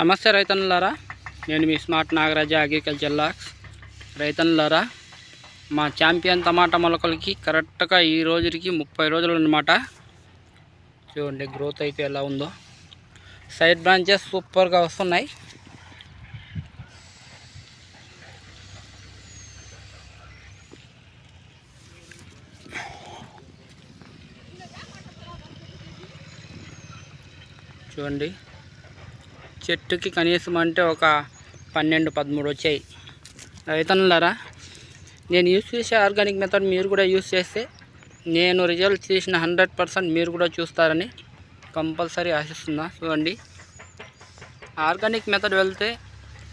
నమస్తే రైతన్నులారా నేను మీ స్మార్ట్ నాగరాజ అగ్రికల్చర్ లాక్స్. రైతన్నులారా మా ఛాంపియన్ టమాటా మొలకలకి కరెక్ట్గా ఈ రోజుకి ముప్పై రోజులు అన్నమాట చూడండి గ్రోత్ అయితే ఎలా ఉందో. సైడ్ బ్రాంచెస్ సూపర్గా వస్తున్నాయి. చూడండి చెట్టుకి కనీసం అంటే ఒక పన్నెండు పదమూడు వచ్చాయి. రైతన్నులారా నేను యూస్ చేసే ఆర్గానిక్ మెథడ్ మీరు కూడా యూస్ చేస్తే నేను రిజల్ట్ చేసిన హండ్రెడ్ పర్సెంట్ మీరు కూడా చూస్తారని కంపల్సరీ ఆశిస్తున్నా. చూడండి. ఆర్గానిక్ మెథడ్ వెళ్తే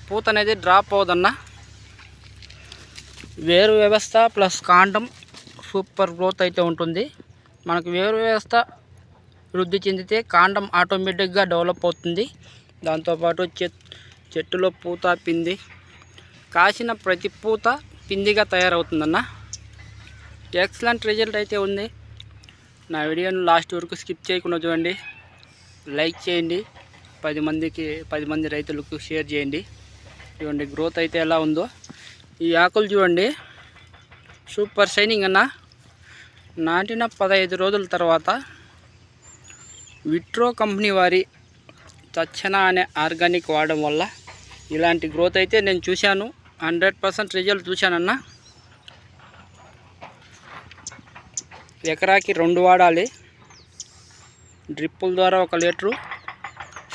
పూత అనేది డ్రాప్ అవ్వదన్నా వేరు వ్యవస్థ ప్లస్ కాండం సూపర్ గ్రోత్ అయితే ఉంటుంది. మనకు వేరు వ్యవస్థ వృద్ధి చెందితే కాండం ఆటోమేటిక్గా డెవలప్ అవుతుంది. దాంతోపాటు చెట్ చెట్టులో పూత పిండి. కాసిన ప్రతి పూత పిండిగా తయారవుతుందన్న. ఎక్సలెంట్ రిజల్ట్ అయితే ఉంది. నా వీడియోను లాస్ట్ వరకు స్కిప్ చేయకుండా చూడండి. లైక్ చేయండి. పది మందికి పది మంది రైతులకు షేర్ చేయండి. చూడండి గ్రోత్ అయితే ఎలా ఉందో. ఈ ఆకులు చూడండి. సూపర్ షైనింగ్ అన్న. నాటిన పదహైదు రోజుల తర్వాత విట్రో కంపెనీ వారి చచ్చన అనే ఆర్గానిక్ వాడడం వల్ల ఇలాంటి గ్రోత్ అయితే నేను చూశాను. హండ్రెడ్ పర్సెంట్ రిజల్ట్ చూశానన్న. ఎకరాకి రెండు వాడాలి. డ్రిప్పుల ద్వారా ఒక లీటరు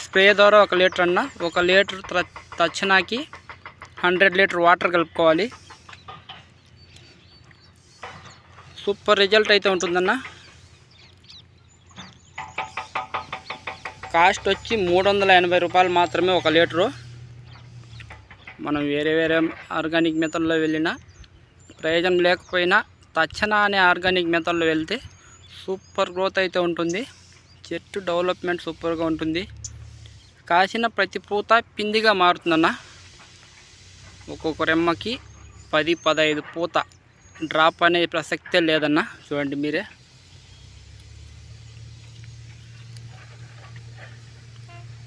స్ప్రే ద్వారా ఒక లీటర్ అన్న ఒక లీటర్ తచ్చనాకి హండ్రెడ్ లీటర్ వాటర్ కలుపుకోవాలి. సూపర్ రిజల్ట్ అయితే ఉంటుందన్నా. కాస్ట్ వచ్చి మూడు వందల ఎనభై రూపాయలు మాత్రమే ఒక లీటరు. మనం వేరే వేరే ఆర్గానిక్ మెథడ్లో వెళ్ళినా ప్రయోజనం లేకపోయినా తచ్చన అనే ఆర్గానిక్ మెథడ్లో వెళ్తే సూపర్ గ్రోత్ అయితే ఉంటుంది. చెట్టు డెవలప్మెంట్ సూపర్గా ఉంటుంది. కాసిన ప్రతి పూత పిందిగా మారుతుందన్న. ఒక్కొక్క రెమ్మకి పది పదహైదు పూత డ్రాప్ అనే ప్రసక్తే లేదన్న. చూడండి మీరే.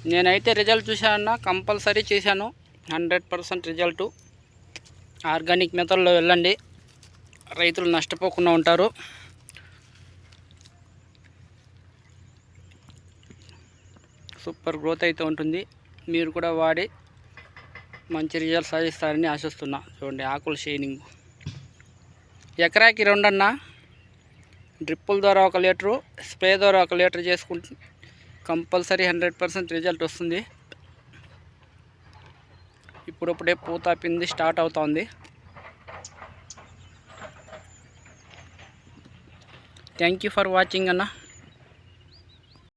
నేనైతే రిజల్ట్ చూశానన్నా కంపల్సరీ చేశాను. Hundred percent result. ఆర్గానిక్ మెథడ్లో వెళ్ళండి. రైతులు నష్టపోకుండా ఉంటారు. సూపర్ గ్రోత్ అయితే ఉంటుంది. మీరు కూడా వాడి మంచి రిజల్ట్ సాధిస్తారని ఆశిస్తున్నా. చూడండి ఆకుల షైనింగ్. ఎకరాకి రెండన్నా. డ్రిప్పుల ద్వారా ఒక లీటరు స్ప్రే ద్వారా ఒక లీటర్ చేసుకుంటు కంపల్సరీ హండ్రెడ్ పర్సెంట్ రిజల్ట్ వస్తుంది. ఇప్పుడప్పుడే పూత స్టార్ట్ అవుతోంది. థ్యాంక్ యూ ఫర్ వాచింగ్ అన్న.